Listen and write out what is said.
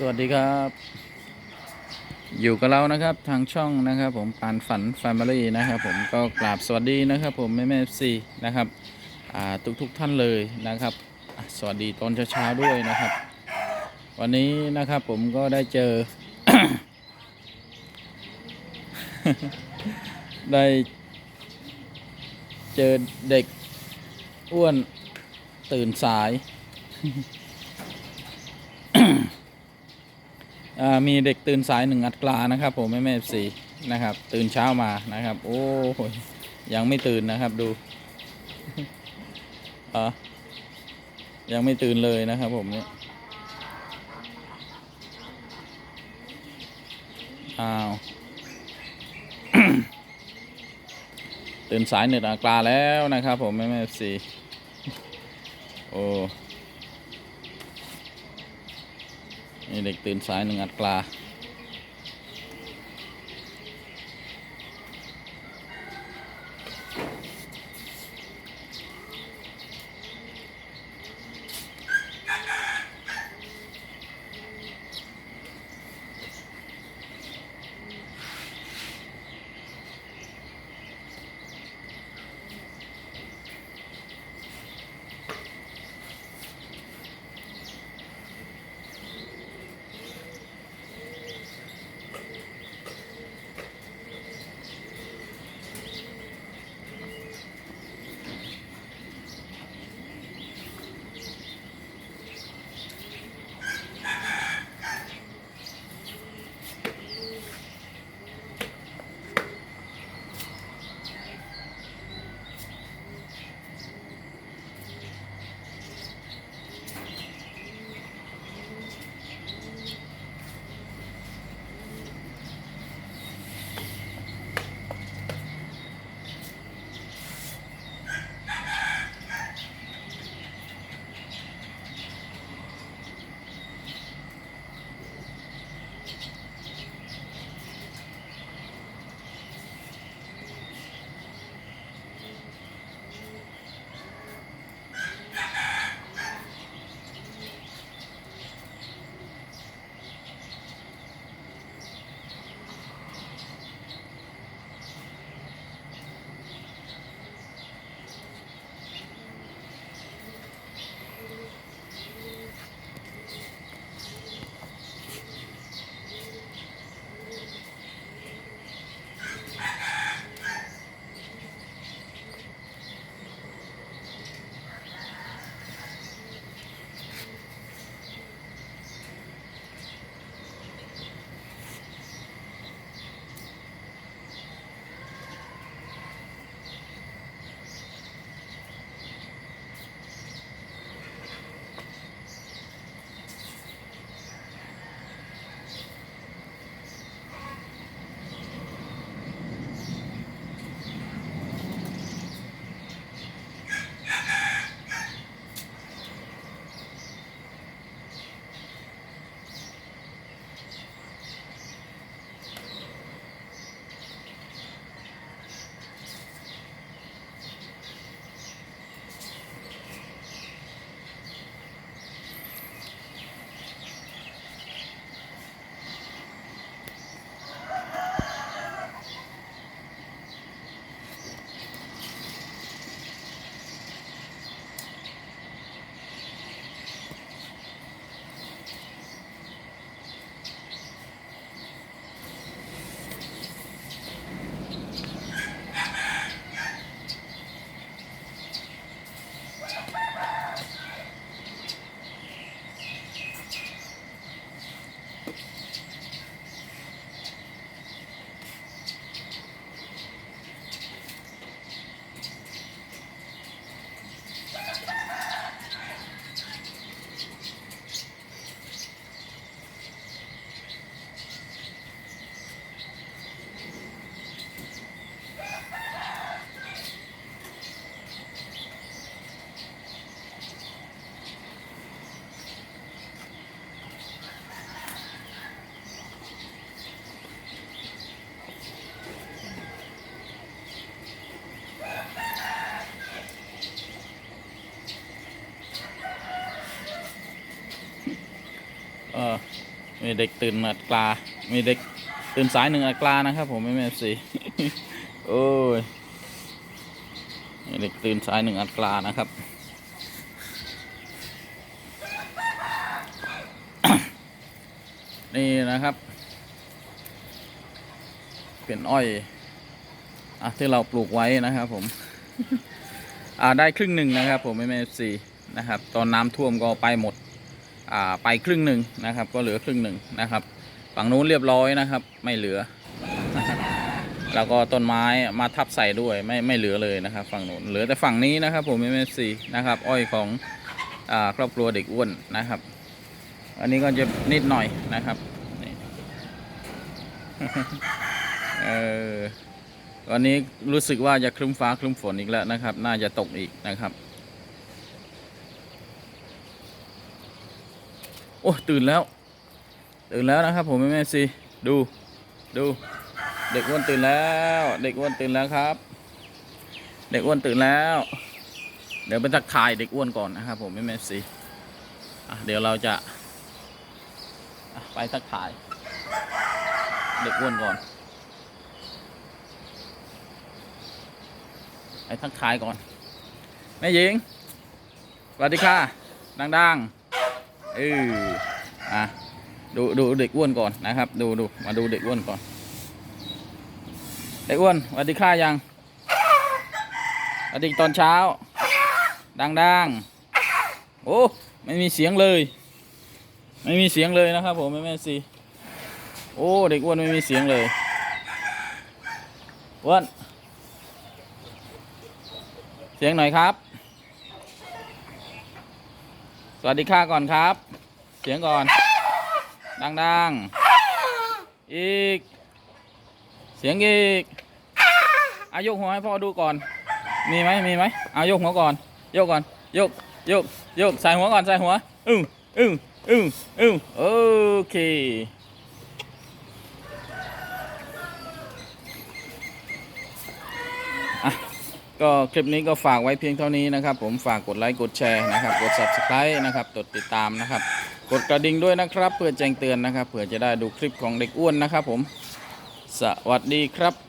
สวัสดีครับ อยู่กับเรานะครับทางช่องนะครับ ผมปานฝัน Family นะครับผมก็กราบสวัสดีนะครับ ผมแม่แม่ซีนะครับทุกทุกท่านเลยนะครับ สวัสดีตอนเช้าๆด้วยนะครับ วันนี้นะครับผมก็ได้เจอ ได้เจอเด็กอ้วนตื่นสาย อ่า มีเด็กตื่นสายหนึ่งอัตรานะครับ ผมแม่แม่สีนะครับ ตื่นเช้ามานะครับ โอ้ยยังไม่ตื่นนะครับดูอะยังไม่ตื่นเลยนะครับผมเนี่ยอ้าวตื่นสายหนึ่งอัตราแล้วนะครับ ผมแม่แม่สีโอ้ นี่เด็กตื่นสายหนึ่งอัตรา มีเด็กตื่นอัดกลา มีเด็กตื่นสายหนึ่งอัดกลานะครับ ผมไม่แม่สีโอ้ยมีเด็กตื่นสายหนึ่งอัดกลานะครับนี่นะครับ เป็นอ้อยอะที่เราปลูกไว้นะครับ ผม อ่าได้ครึ่งหนึ่งนะครับ ผมไม่แม่สีนะครับ ตอนน้ำท่วมก็ไปหมด ไปครึ่งหนึ่งนะครับ ก็เหลือครึ่งหนึ่งนะครับ ฝั่งนู้นเรียบร้อยนะครับ ไม่เหลือ แล้วก็ต้นไม้มาทับใส่ด้วยไม่ไม่เหลือเลยนะครับ ฝั่งนู้นเหลือแต่ฝั่งนี้นะครับ ผมไม่แม่สีนะครับอ้อยของอครอบครัวเด็กอ้วนนะครับ อันนี้ก็จะนิดหน่อยนะครับเออวันนี้รู้สึกว่าจะครึ้มฟ้าครึ้มฝนอีกแล้วนะครับ น่าจะตกอีกนะครับ โอ้ตื่นแล้ว ตื่นแล้วนะครับ ผมแม่แม่ซีดูดู เด็กอ้วนตื่นแล้ว เด็กอ้วนตื่นแล้วครับ เด็กอ้วนตื่นแล้ว เดี๋ยวไปทักทายเด็กอ้วนก่อนนะครับ ผมแม่แม่ซีอะเดี๋ยวเราจะอะไปทักทาย เด็กอ้วนก่อนไปทักทายก่อนแม่หญิงสวัสดีค่ะดังๆ เอออะดูดูเด็กอ้วนก่อนนะครับ ดูดูมาดูเด็กอ้วนก่อนเด็กอ้วนสวัสดีค่ะยังสวัสดีตอนเช้า ดังๆโอ้ไม่มีเสียงเลย ไม่มีเสียงเลยนะครับผมแม่แม่ซีโอ้เด็กอ้วนไม่มีเสียงเลยอ้วนเสียงหน่อยครับ สวัสดีค่ะก่อนครับ เสียงก่อน ดังๆ อีก เสียงอีกอายุหัวให้พ่อดูก่อน มีไหมมีไหมอายุหัวก่อน ยกก่อน ยก ยก ยก ใส่หัวก่อน ใส่หัวอึ้งอึ้งอึ้งอึ้งโอเค อะ ก็คลิปนี้ก็ฝากไว้เพียงเท่านี้นะครับ ผมฝากกดไลค์กดแชร์นะครับ กด subscribe นะครับกดติดตามนะครับ กดกระดิ่งด้วยนะครับ เพื่อแจ้งเตือนนะครับเผื่อจะได้ดูคลิปของเด็กอ้วนนะครับ ผม สวัสดีครับ